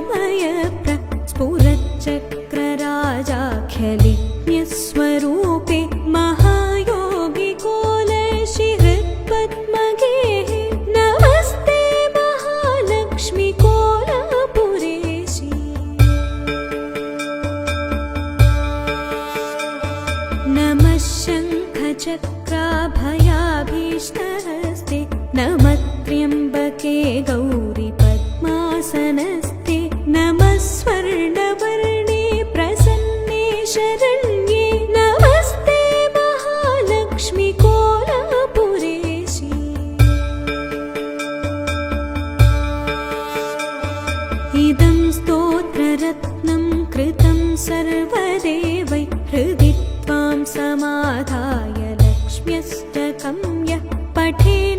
तेजोमय स्फुरच्चक्रराजाख्यलिज्ञस्वरूपे महायोगि कोलशि हृत्पद्मगेः नमस्ते महालक्ष्मि कोलपुरेशि। नमः शङ्खचक्राभयाभीष्टहस्ते नमः त्र्यम्बके गौरि पद्मासनस्ते इदं स्तोत्ररत्नं कृतं सर्वदेवै हृदि त्वां समाधाय लक्ष्म्यष्टकं यः पठे